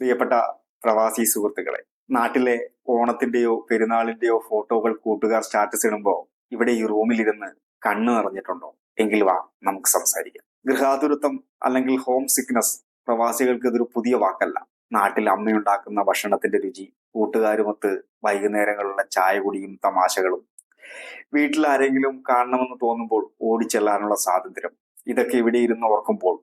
പ്രിയപ്പെട്ട പ്രവാസി സുഹൃത്തുക്കളെ നാട്ടിലെ ഓണത്തിന്റെയോ പെരുന്നാളിന്റെയോ ഫോട്ടോകൾ കൂട്ടുകാർ സ്റ്റാറ്റസ് ഇടുമ്പോൾ ഇവിടെ ഈ റൂമിലിരുന്ന് കണ്ണു നിറഞ്ഞിട്ടുണ്ടോ? എങ്കിൽ വാ നമുക്ക് സംസാരിക്കാം. ഗൃഹാതുരത്വം അല്ലെങ്കിൽ ഹോം സിക്നസ് പ്രവാസികൾക്ക് ഇതൊരു പുതിയ വാക്കല്ല. നാട്ടിൽ അമ്മയുണ്ടാക്കുന്ന ഭക്ഷണത്തിന്റെ രുചി കൂട്ടുകാരുമൊത്ത് വൈകുന്നേരങ്ങളുള്ള ചായ കുടിയും തമാശകളും. വീട്ടിൽ ആരെങ്കിലും കാണണമെന്ന് തോന്നുമ്പോൾ ഓടിച്ചെല്ലാനുള്ള സ്വാതന്ത്ര്യം. ഇതൊക്കെ ഇവിടെ ഇരുന്ന് ഓർക്കുമ്പോൾ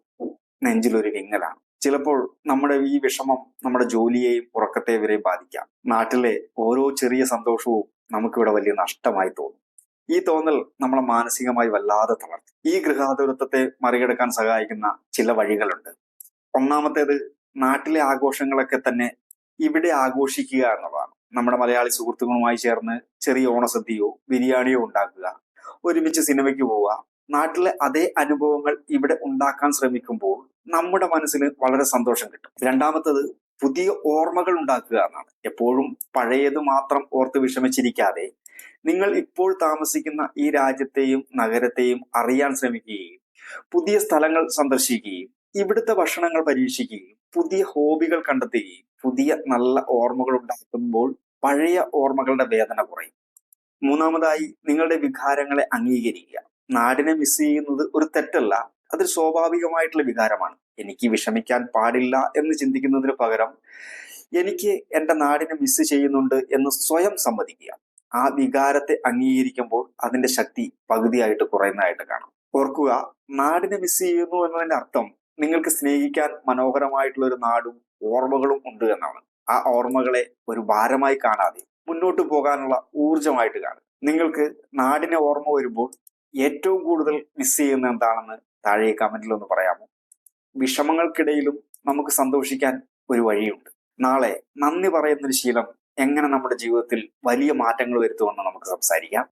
നെഞ്ചിലൊരു വിങ്ങലാണ്. ചിലപ്പോൾ നമ്മുടെ ഈ വിഷമം നമ്മുടെ ജോലിയെയും ഉറക്കത്തെ വരെയും ബാധിക്കാം. നാട്ടിലെ ഓരോ ചെറിയ സന്തോഷവും നമുക്കിവിടെ വലിയ നഷ്ടമായി തോന്നും. ഈ തോന്നൽ നമ്മളെ മാനസികമായി വല്ലാതെ തളർത്തും. ഈ ഗൃഹാതുരത്വത്തെ മറികടക്കാൻ സഹായിക്കുന്ന ചില വഴികളുണ്ട്. ഒന്നാമത്തേത് നാട്ടിലെ ആഘോഷങ്ങളൊക്കെ തന്നെ ഇവിടെ ആഘോഷിക്കുക എന്നുള്ളതാണ്. നമ്മുടെ മലയാളി സുഹൃത്തുക്കളുമായി ചേർന്ന് ചെറിയ ഓണസദ്യയോ ബിരിയാണിയോ ഉണ്ടാക്കുക ഒരുമിച്ച് സിനിമയ്ക്ക് പോവുക. നാട്ടിലെ അതേ അനുഭവങ്ങൾ ഇവിടെ ഉണ്ടാക്കാൻ ശ്രമിക്കുമ്പോൾ നമ്മുടെ മനസ്സിന് വളരെ സന്തോഷം കിട്ടും. രണ്ടാമത്തത് പുതിയ ഓർമ്മകൾ ഉണ്ടാക്കുക എന്നാണ്. എപ്പോഴും പഴയത് മാത്രം ഓർത്ത് വിഷമിച്ചിരിക്കാതെ നിങ്ങൾ ഇപ്പോൾ താമസിക്കുന്ന ഈ രാജ്യത്തെയും നഗരത്തെയും അറിയാൻ ശ്രമിക്കുകയും പുതിയ സ്ഥലങ്ങൾ സന്ദർശിക്കുകയും ഇവിടുത്തെ ഭക്ഷണങ്ങൾ പരീക്ഷിക്കുകയും പുതിയ ഹോബികൾ കണ്ടെത്തുകയും പുതിയ നല്ല ഓർമ്മകൾ ഉണ്ടാക്കുമ്പോൾ പഴയ ഓർമ്മകളുടെ വേദന കുറയും. മൂന്നാമതായി നിങ്ങളുടെ വികാരങ്ങളെ അംഗീകരിക്കുക. നാടിനെ മിസ് ചെയ്യുന്നത് ഒരു തെറ്റല്ല. അതൊരു സ്വാഭാവികമായിട്ടുള്ള വികാരമാണ്. എനിക്ക് വിഷമിക്കാൻ പാടില്ല എന്ന് ചിന്തിക്കുന്നതിന് പകരം എനിക്ക് എന്റെ നാടിനെ മിസ് ചെയ്യുന്നുണ്ട് എന്ന് സ്വയം സമ്മതിക്കുക. ആ വികാരത്തെ അംഗീകരിക്കുമ്പോൾ അതിന്റെ ശക്തി പകുതിയായിട്ട് കുറയുന്നതായിട്ട് കാണാം. ഓർക്കുക നാടിനെ മിസ് ചെയ്യുന്നു എന്നതിന്റെ അർത്ഥം നിങ്ങൾക്ക് സ്നേഹിക്കാൻ മനോഹരമായിട്ടുള്ള ഒരു നാടും ഓർമ്മകളും ഉണ്ട് എന്നാണ്. ആ ഓർമ്മകളെ ഒരു ഭാരമായി കാണാതെ മുന്നോട്ട് പോകാനുള്ള ഊർജമായിട്ട് കാണുക. നിങ്ങൾക്ക് നാടിനെ ഓർമ്മ വരുമ്പോൾ ഏറ്റവും കൂടുതൽ മിസ് ചെയ്യുന്ന എന്താണെന്ന് താഴെ കമന്റിൽ ഒന്ന് പറയാമോ? വിഷമങ്ങൾക്കിടയിലും നമുക്ക് സന്തോഷിക്കാൻ ഒരു വഴിയുണ്ട്. നാളെ നന്ദി പറയുന്നൊരു ശീലം എങ്ങനെ നമ്മുടെ ജീവിതത്തിൽ വലിയ മാറ്റങ്ങൾ വരുത്തുമെന്ന് നമുക്ക് സംസാരിക്കാം.